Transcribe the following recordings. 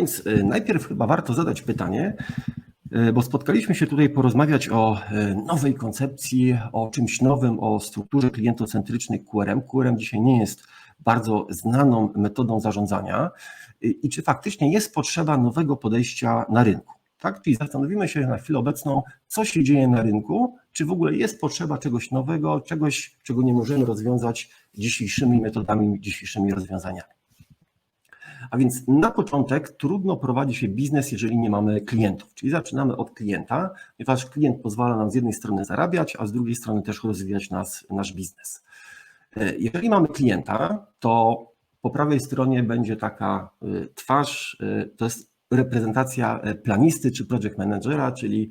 więc e, najpierw chyba warto zadać pytanie, e, bo spotkaliśmy się tutaj porozmawiać o e, nowej koncepcji, o czymś nowym, o strukturze klientocentrycznej QRM. QRM dzisiaj nie jest bardzo znaną metodą zarządzania i czy faktycznie jest potrzeba nowego podejścia na rynku. Tak? Czyli zastanowimy się na chwilę obecną, co się dzieje na rynku, czy w ogóle jest potrzeba czegoś nowego, czegoś, czego nie możemy rozwiązać dzisiejszymi metodami, dzisiejszymi rozwiązaniami. A więc na początek trudno prowadzi się biznes, jeżeli nie mamy klientów. Czyli zaczynamy od klienta, ponieważ klient pozwala nam z jednej strony zarabiać, a z drugiej strony też rozwijać nas, nasz biznes. E, jeżeli mamy klienta, to po prawej stronie będzie taka e, twarz, e, to jest reprezentacja planisty czy project managera, czyli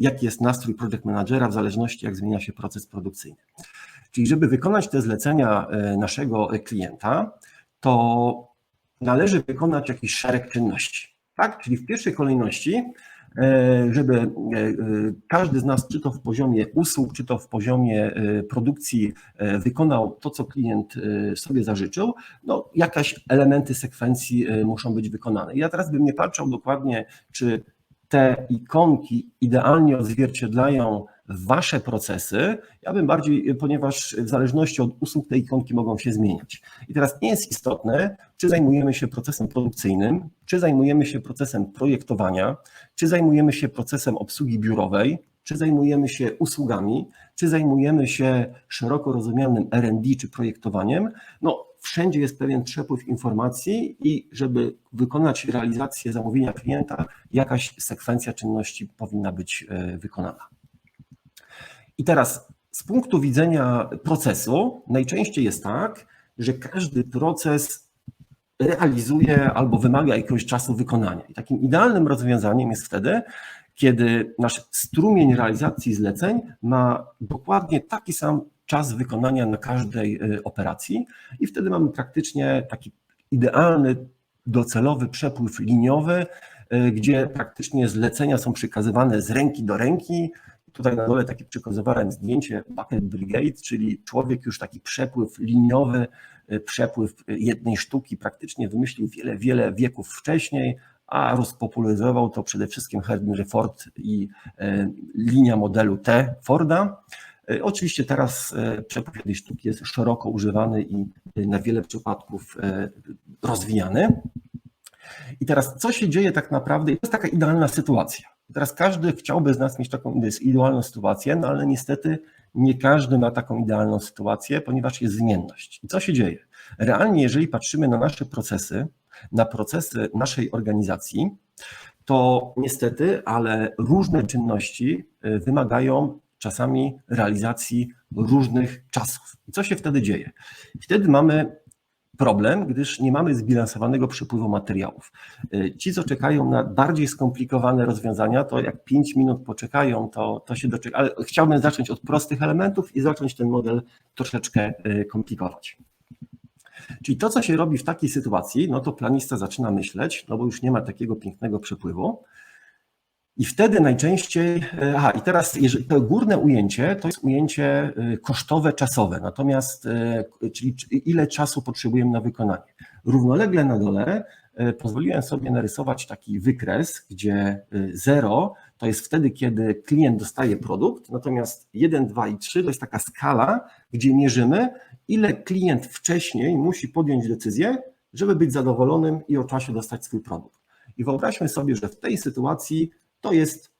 jaki jest nastrój project managera w zależności jak zmienia się proces produkcyjny. Czyli żeby wykonać te zlecenia naszego klienta, to należy wykonać jakiś szereg czynności. Tak? Czyli w pierwszej kolejności, e, żeby e, e, każdy z nas, czy to w poziomie usług, czy to w poziomie produkcji, wykonał to, co klient sobie zażyczył, no jakaś elementy sekwencji muszą być wykonane. Ja teraz bym nie patrzył dokładnie, czy te ikonki idealnie odzwierciedlają wasze procesy, ja bym bardziej, ponieważ w zależności od usług te ikonki mogą się zmieniać. I teraz nie jest istotne, czy zajmujemy się procesem produkcyjnym, czy zajmujemy się procesem projektowania, czy zajmujemy się procesem obsługi biurowej, czy zajmujemy się usługami, czy zajmujemy się szeroko rozumianym R&D czy projektowaniem, no wszędzie jest pewien przepływ informacji i żeby wykonać realizację zamówienia klienta, jakaś sekwencja czynności powinna być e, wykonana. I teraz z punktu widzenia procesu najczęściej jest tak, że każdy proces realizuje albo wymaga jakiegoś czasu wykonania. I takim idealnym rozwiązaniem jest wtedy, kiedy nasz strumień realizacji zleceń ma dokładnie taki sam czas wykonania na każdej y, operacji i wtedy mamy praktycznie taki idealny, docelowy przepływ liniowy, y, gdzie praktycznie zlecenia są przekazywane z ręki do ręki, Tutaj na dole takie przekazywałem zdjęcie Bucket Brigade, czyli człowiek już taki przepływ liniowy, y, przepływ jednej sztuki praktycznie wymyślił wiele, wiele wieków wcześniej, a rozpopularyzował to przede wszystkim Henry Ford i y, linia modelu T Forda. Y, oczywiście teraz przepływ jednej sztuki jest szeroko używany i na wiele przypadków rozwijany. I teraz co się dzieje tak naprawdę? To jest taka idealna sytuacja. Teraz każdy chciałby z nas mieć taką idealną sytuację, no ale niestety nie każdy ma taką idealną sytuację, ponieważ jest zmienność. I co się dzieje? Realnie, jeżeli patrzymy na nasze procesy, na procesy naszej organizacji, to niestety, ale różne czynności y, wymagają czasami realizacji różnych czasów. I co się wtedy dzieje? Wtedy mamy problem, gdyż nie mamy zbilansowanego przepływu materiałów. Y, ci, co czekają na bardziej skomplikowane rozwiązania, to jak 5 minut poczekają, to, to się doczeka. Ale chciałbym zacząć od prostych elementów i zacząć ten model troszeczkę y, komplikować. Czyli to, co się robi w takiej sytuacji, no to planista zaczyna myśleć, no bo już nie ma takiego pięknego przepływu, i wtedy najczęściej, e, aha, i teraz to górne ujęcie to jest ujęcie e, kosztowe, czasowe, natomiast, e, czyli ile czasu potrzebujemy na wykonanie. Równolegle na dole pozwoliłem sobie narysować taki wykres, gdzie 0 to jest wtedy, kiedy klient dostaje produkt, natomiast 1, 2 i 3 to jest taka skala, gdzie mierzymy, ile klient wcześniej musi podjąć decyzję, żeby być zadowolonym i o czasie dostać swój produkt. I wyobraźmy sobie, że w tej sytuacji to jest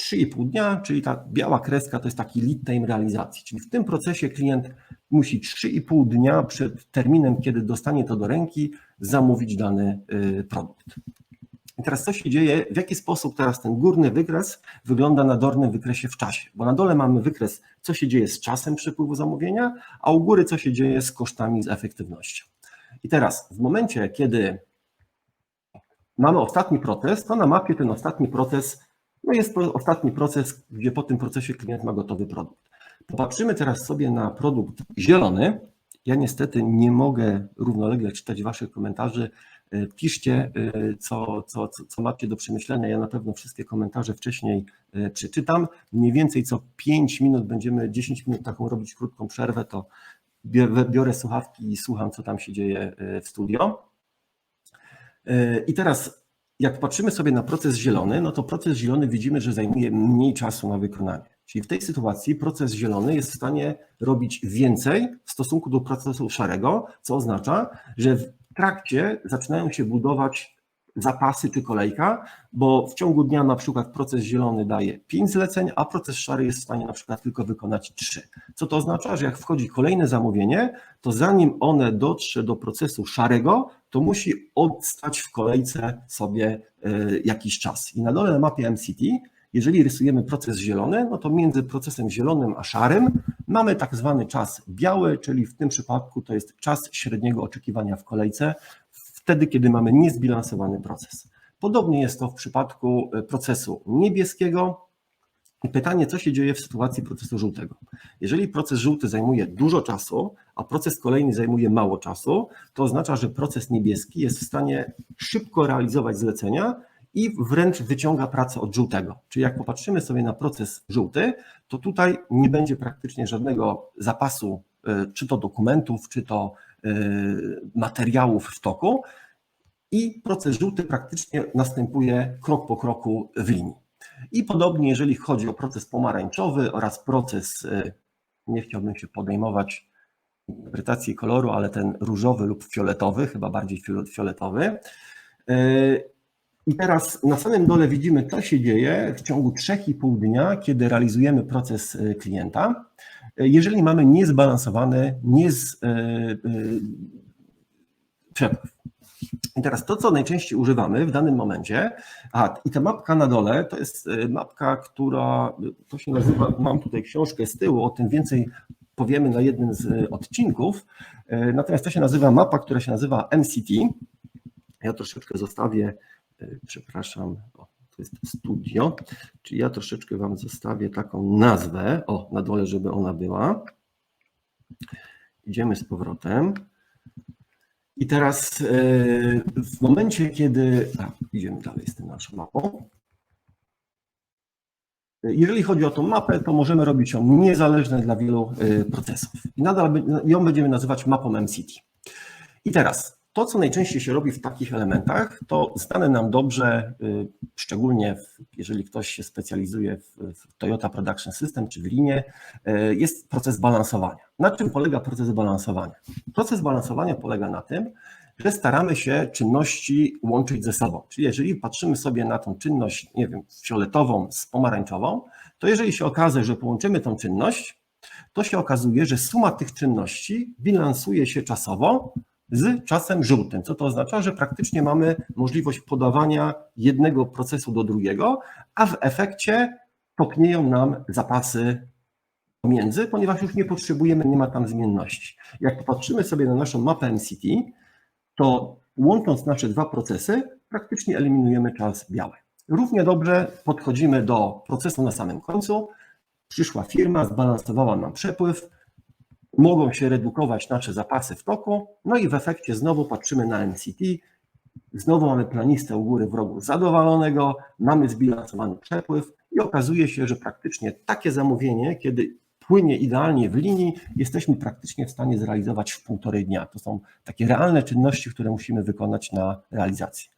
3,5 dnia, czyli ta biała kreska to jest taki lead time realizacji. Czyli w tym procesie klient musi 3,5 dnia przed terminem, kiedy dostanie to do ręki, zamówić dany y, produkt. I teraz co się dzieje, w jaki sposób teraz ten górny wykres wygląda na dolnym wykresie w czasie? Bo na dole mamy wykres, co się dzieje z czasem przepływu zamówienia, a u góry co się dzieje z kosztami, z efektywnością. I teraz w momencie, kiedy mamy ostatni proces, to na mapie ten ostatni proces, no jest ostatni proces, gdzie po tym procesie klient ma gotowy produkt. Popatrzymy teraz sobie na produkt zielony. Ja niestety nie mogę równolegle czytać Waszych komentarzy. E, piszcie, e, co, co, co macie do przemyślenia. Ja na pewno wszystkie komentarze wcześniej e, przeczytam. Mniej więcej co 5 minut będziemy, 10 minut taką robić krótką przerwę, to biorę słuchawki i słucham, co tam się dzieje w studio. I teraz jak patrzymy sobie na proces zielony, no to proces zielony widzimy, że zajmuje mniej czasu na wykonanie. Czyli w tej sytuacji proces zielony jest w stanie robić więcej w stosunku do procesu szarego, co oznacza, że w trakcie zaczynają się budować zapasy czy kolejka, bo w ciągu dnia na przykład proces zielony daje 5 zleceń, a proces szary jest w stanie na przykład tylko wykonać 3. Co to oznacza, że jak wchodzi kolejne zamówienie, to zanim one dotrze do procesu szarego, to musi odstać w kolejce sobie e, jakiś czas. I na dole na mapie MCT, jeżeli rysujemy proces zielony, no to między procesem zielonym a szarym mamy tak zwany czas biały, czyli w tym przypadku to jest czas średniego oczekiwania w kolejce, wtedy, kiedy mamy niezbilansowany proces. Podobnie jest to w przypadku e, procesu niebieskiego. I pytanie, co się dzieje w sytuacji procesu żółtego? Jeżeli proces żółty zajmuje dużo czasu, a proces kolejny zajmuje mało czasu, to oznacza, że proces niebieski jest w stanie szybko realizować zlecenia i wręcz wyciąga pracę od żółtego. Czyli jak popatrzymy sobie na proces żółty, to tutaj nie będzie praktycznie żadnego zapasu, e, czy to dokumentów, czy to materiałów w toku i proces żółty praktycznie następuje krok po kroku w linii. I podobnie, jeżeli chodzi o proces pomarańczowy oraz proces, e, nie chciałbym się podejmować interpretacji koloru, ale ten różowy lub fioletowy, chyba bardziej fioletowy. I teraz na samym dole widzimy, co się dzieje w ciągu 3,5 dnia, kiedy realizujemy proces klienta. E, jeżeli mamy niezbalansowany, niez, yy, yy, przepływ. I teraz to, co najczęściej używamy w danym momencie, a i ta mapka na dole to jest mapka, która to się nazywa, mam tutaj książkę z tyłu, o tym więcej powiemy na jednym z odcinków. Natomiast to się nazywa mapa, która się nazywa MCT. Ja troszeczkę zostawię E, przepraszam, o, to jest studio, czyli ja troszeczkę Wam zostawię taką nazwę, o, na dole, żeby ona była. Idziemy z powrotem. I teraz e, w momencie, kiedy. A, idziemy dalej z tym naszą mapą. Jeżeli chodzi o tą mapę, to możemy robić ją niezależną dla wielu e, procesów. I nadal ją będziemy nazywać mapą MCT. I teraz to, co najczęściej się robi w takich elementach, to znane nam dobrze, y, szczególnie w, jeżeli ktoś się specjalizuje w, w, Toyota Production System czy w linie, y, jest proces balansowania. Na czym polega proces balansowania? Proces balansowania polega na tym, że staramy się czynności łączyć ze sobą. Czyli jeżeli patrzymy sobie na tą czynność, nie wiem, fioletową z pomarańczową, to jeżeli się okaże, że połączymy tą czynność, to się okazuje, że suma tych czynności bilansuje się czasowo z czasem żółtym. Co to oznacza? Że praktycznie mamy możliwość podawania jednego procesu do drugiego, a w efekcie topnieją nam zapasy pomiędzy, ponieważ już nie potrzebujemy, nie ma tam zmienności. Jak popatrzymy sobie na naszą mapę MCT, to łącząc nasze dwa procesy, praktycznie eliminujemy czas biały. Równie dobrze podchodzimy do procesu na samym końcu. Przyszła firma, zbalansowała nam przepływ, mogą się redukować nasze zapasy w toku, no i w efekcie znowu patrzymy na MCT, znowu mamy planistę u góry w rogu zadowolonego, mamy zbilansowany przepływ i okazuje się, że praktycznie takie zamówienie, kiedy płynie idealnie w linii, jesteśmy praktycznie w stanie zrealizować w półtorej dnia. To są takie realne czynności, które musimy wykonać na realizację.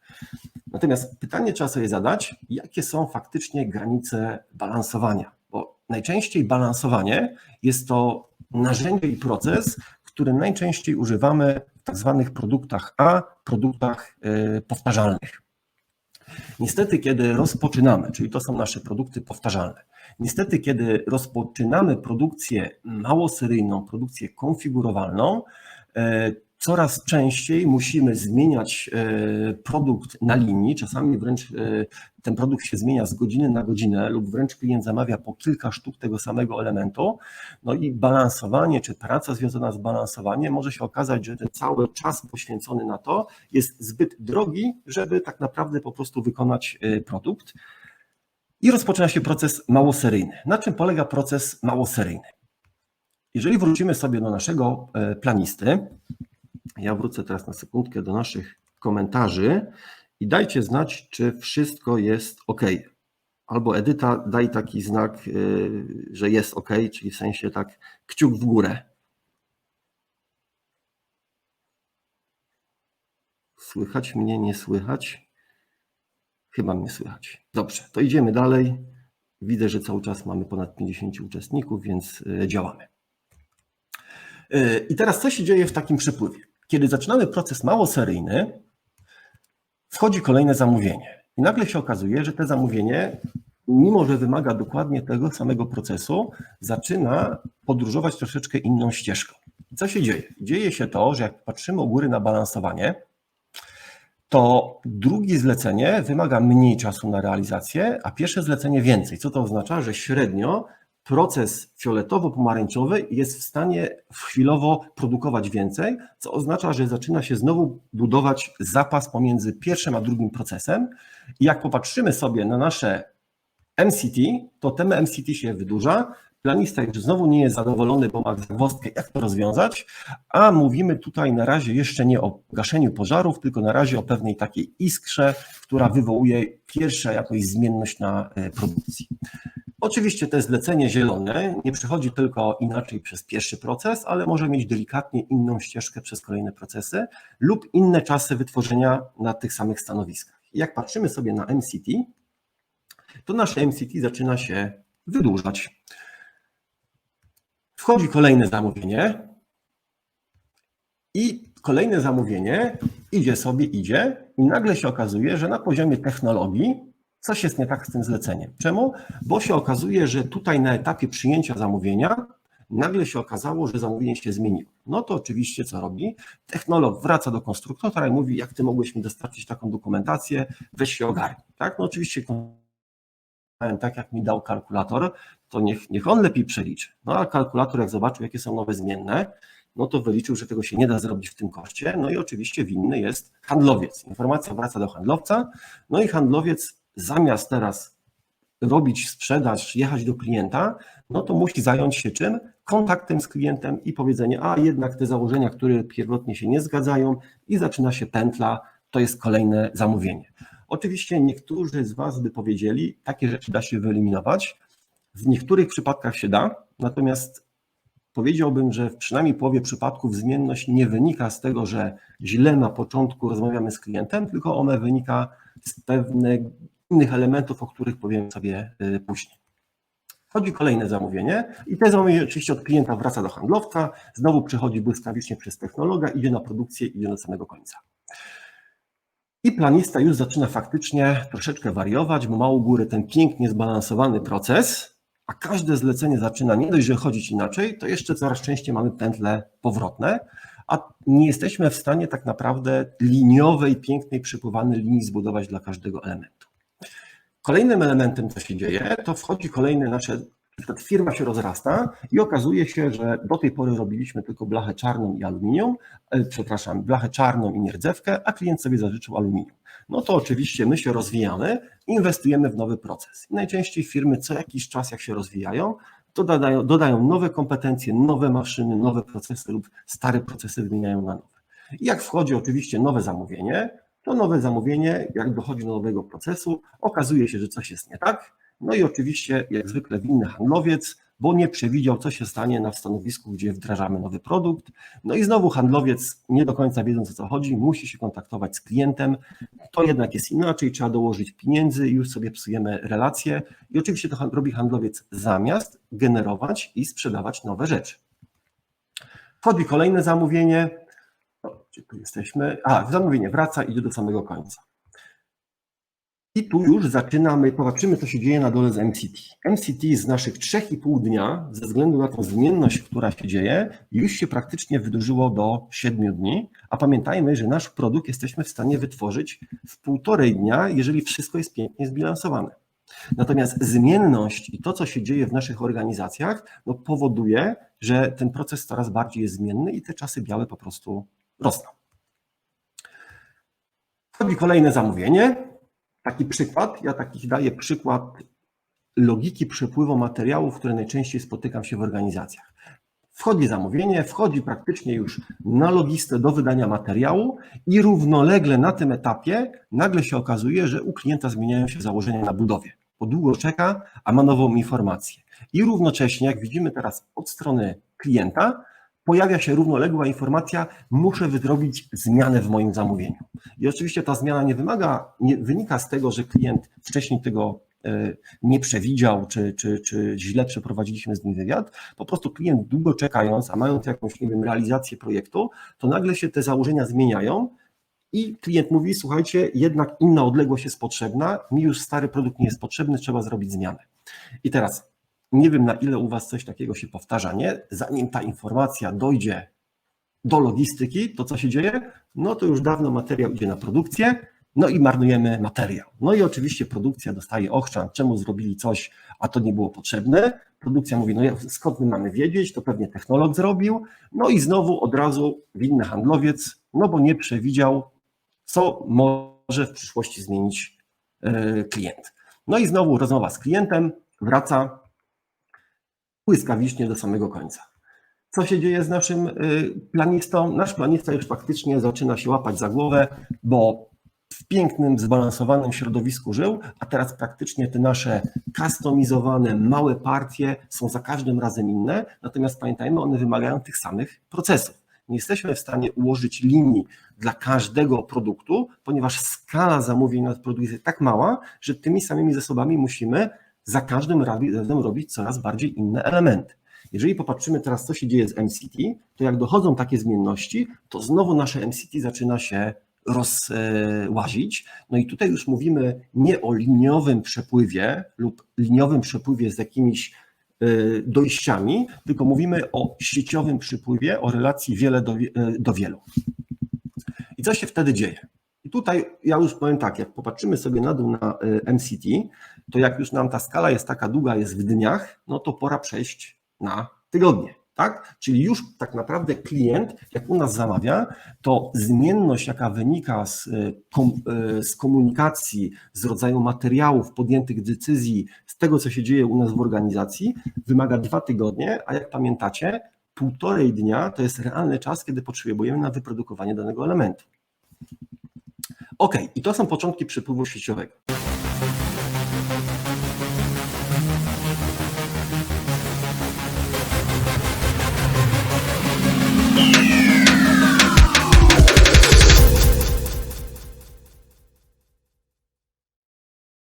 Natomiast pytanie trzeba sobie zadać, jakie są faktycznie granice balansowania, bo najczęściej balansowanie jest to narzędzie i proces, który najczęściej używamy w tak zwanych produktach A, produktach e, powtarzalnych. Niestety, kiedy rozpoczynamy, czyli to są nasze produkty powtarzalne, niestety, kiedy rozpoczynamy produkcję małoseryjną, produkcję konfigurowalną, e, coraz częściej musimy zmieniać e, produkt na linii, czasami wręcz e, ten produkt się zmienia z godziny na godzinę lub wręcz klient zamawia po kilka sztuk tego samego elementu. No i balansowanie, czy praca związana z balansowaniem może się okazać, że ten cały czas poświęcony na to jest zbyt drogi, żeby tak naprawdę po prostu wykonać e, produkt. I rozpoczyna się proces małoseryjny. Na czym polega proces małoseryjny? Jeżeli wrócimy sobie do naszego planisty, ja wrócę teraz na sekundkę do naszych komentarzy i dajcie znać, czy wszystko jest ok. Albo Edyta, daj taki znak, y, że jest ok, czyli w sensie tak kciuk w górę. Słychać mnie, nie słychać? Chyba mnie słychać. Dobrze, to idziemy dalej. Widzę, że cały czas mamy ponad 50 uczestników, więc e, działamy. E, I teraz co się dzieje w takim przepływie? Kiedy zaczynamy proces małoseryjny, wchodzi kolejne zamówienie. I nagle się okazuje, że te zamówienie, mimo że wymaga dokładnie tego samego procesu, zaczyna podróżować troszeczkę inną ścieżką. Co się dzieje? Dzieje się to, że jak patrzymy u góry na balansowanie, to drugie zlecenie wymaga mniej czasu na realizację, a pierwsze zlecenie więcej. Co to oznacza? Że średnio proces fioletowo-pomarańczowy jest w stanie chwilowo produkować więcej, co oznacza, że zaczyna się znowu budować zapas pomiędzy pierwszym a drugim procesem. I jak popatrzymy sobie na nasze MCT, to ten MCT się wydłuża, planista już znowu nie jest zadowolony, bo ma zagwozdkę, jak to rozwiązać, a mówimy tutaj na razie jeszcze nie o gaszeniu pożarów, tylko na razie o pewnej takiej iskrze, która wywołuje pierwsza jakąś zmienność na e, produkcji. Oczywiście to zlecenie zielone nie przychodzi tylko inaczej przez pierwszy proces, ale może mieć delikatnie inną ścieżkę przez kolejne procesy lub inne czasy wytworzenia na tych samych stanowiskach. Jak patrzymy sobie na MCT, to nasze MCT zaczyna się wydłużać. Wchodzi kolejne zamówienie i kolejne zamówienie idzie sobie, idzie i nagle się okazuje, że na poziomie technologii coś jest nie tak z tym zleceniem. Czemu? Bo się okazuje, że tutaj na etapie przyjęcia zamówienia nagle się okazało, że zamówienie się zmieniło. No to oczywiście co robi? Technolog wraca do konstruktora i mówi, jak ty mogłeś mi dostarczyć taką dokumentację, weź się ogarnij. Tak? No oczywiście tak jak mi dał kalkulator, to niech, niech on lepiej przeliczy. No a kalkulator jak zobaczył, jakie są nowe zmienne, no to wyliczył, że tego się nie da zrobić w tym koszcie. No i oczywiście winny jest handlowiec. Informacja wraca do handlowca, no i handlowiec zamiast teraz robić sprzedaż, jechać do klienta, no to musi zająć się czym? Kontaktem z klientem i powiedzenie, a jednak te założenia, które pierwotnie się nie zgadzają i zaczyna się pętla, to jest kolejne zamówienie. Oczywiście niektórzy z Was by powiedzieli, takie rzeczy da się wyeliminować. W niektórych przypadkach się da, natomiast powiedziałbym, że w przynajmniej połowie przypadków zmienność nie wynika z tego, że źle na początku rozmawiamy z klientem, tylko ona wynika z pewnych innych elementów, o których powiem sobie y, później. Wchodzi kolejne zamówienie i te zamówienie oczywiście od klienta wraca do handlowca, znowu przechodzi błyskawicznie przez technologa, idzie na produkcję, idzie do samego końca. I planista już zaczyna faktycznie troszeczkę wariować, bo ma u góry ten pięknie zbalansowany proces, a każde zlecenie zaczyna nie dość, że chodzić inaczej, to jeszcze coraz częściej mamy pętle powrotne, a nie jesteśmy w stanie tak naprawdę liniowej, pięknej, przypływanej linii zbudować dla każdego elementu. Kolejnym elementem, co się dzieje, to wchodzi kolejne nasze przykład firma się rozrasta i okazuje się, że do tej pory robiliśmy tylko blachę czarną i aluminium, e, przepraszam, blachę czarną i nierdzewkę, a klient sobie zażyczył aluminium. No to oczywiście my się rozwijamy, inwestujemy w nowy proces. Najczęściej firmy co jakiś czas, jak się rozwijają, to dodają, dodają nowe kompetencje, nowe maszyny, nowe procesy lub stare procesy wymieniają na nowe. I jak wchodzi oczywiście nowe zamówienie, to nowe zamówienie, jak dochodzi do nowego procesu, okazuje się, że coś jest nie tak, no i oczywiście, jak zwykle, winny handlowiec, bo nie przewidział, co się stanie na stanowisku, gdzie wdrażamy nowy produkt. No i znowu handlowiec, nie do końca wiedząc o co chodzi, musi się kontaktować z klientem. To jednak jest inaczej, trzeba dołożyć pieniędzy już sobie psujemy relacje. I oczywiście to robi handlowiec zamiast generować i sprzedawać nowe rzeczy. Wchodzi kolejne zamówienie. Gdzie tu jesteśmy? A, zamówienie wraca, idzie do samego końca. I tu już zaczynamy, popatrzymy, co się dzieje na dole z MCT. MCT z naszych 3,5 dnia, ze względu na tą zmienność, która się dzieje, już się praktycznie wydłużyło do 7 dni, a pamiętajmy, że nasz produkt jesteśmy w stanie wytworzyć w półtorej dnia, jeżeli wszystko jest pięknie zbilansowane. Natomiast zmienność i to, co się dzieje w naszych organizacjach, no powoduje, że ten proces coraz bardziej jest zmienny i te czasy białe po prostu rosną. Wchodzi kolejne zamówienie. Taki przykład, ja takich daję przykład logiki przepływu materiałów, które najczęściej spotykam się w organizacjach. Wchodzi zamówienie, wchodzi praktycznie już na logistę do wydania materiału i równolegle na tym etapie nagle się okazuje, że u klienta zmieniają się założenia na budowie. Bo długo czeka, a ma nową informację. I równocześnie, jak widzimy teraz od strony klienta, pojawia się równoległa informacja, muszę zrobić zmianę w moim zamówieniu. I oczywiście ta zmiana nie wymaga, nie wynika z tego, że klient wcześniej tego e, nie przewidział, czy, czy, czy źle przeprowadziliśmy z nim wywiad. Po prostu klient długo czekając, a mając jakąś, nie wiem, realizację projektu, to nagle się te założenia zmieniają i klient mówi, słuchajcie, jednak inna odległość jest potrzebna, mi już stary produkt nie jest potrzebny, trzeba zrobić zmianę. I teraz nie wiem, na ile u Was coś takiego się powtarza, nie? Zanim ta informacja dojdzie do logistyki, to co się dzieje? No to już dawno materiał idzie na produkcję, no i marnujemy materiał. No i oczywiście produkcja dostaje ochrzan, czemu zrobili coś, a to nie było potrzebne. Produkcja mówi, no skąd my mamy wiedzieć, to pewnie technolog zrobił. No i znowu od razu winny handlowiec, no bo nie przewidział, co może w przyszłości zmienić e, klient. No i znowu rozmowa z klientem, wraca błyskawicznie do samego końca. Co się dzieje z naszym y, planistą? Nasz planista już faktycznie zaczyna się łapać za głowę, bo w pięknym, zbalansowanym środowisku żył, a teraz praktycznie te nasze kustomizowane, małe partie są za każdym razem inne, natomiast pamiętajmy, one wymagają tych samych procesów. Nie jesteśmy w stanie ułożyć linii dla każdego produktu, ponieważ skala zamówień na produkt jest tak mała, że tymi samymi zasobami musimy za każdym razem robić coraz bardziej inne elementy. Jeżeli popatrzymy teraz, co się dzieje z MCT, to jak dochodzą takie zmienności, to znowu nasze MCT zaczyna się rozłazić. No i tutaj już mówimy nie o liniowym przepływie lub liniowym przepływie z jakimiś y, dojściami, tylko mówimy o sieciowym przypływie, o relacji wiele do, y, do wielu. I co się wtedy dzieje? I tutaj ja już powiem tak, jak popatrzymy sobie na dół na y, MCT, to jak już nam ta skala jest taka długa, jest w dniach, no to pora przejść na tygodnie. Tak? Czyli już tak naprawdę klient, jak u nas zamawia, to zmienność, jaka wynika z, y, kom, y, z komunikacji, z rodzaju materiałów, podjętych decyzji, z tego, co się dzieje u nas w organizacji, wymaga dwa tygodnie, a jak pamiętacie, półtorej dnia to jest realny czas, kiedy potrzebujemy na wyprodukowanie danego elementu. Ok, i to są początki przepływu sieciowego.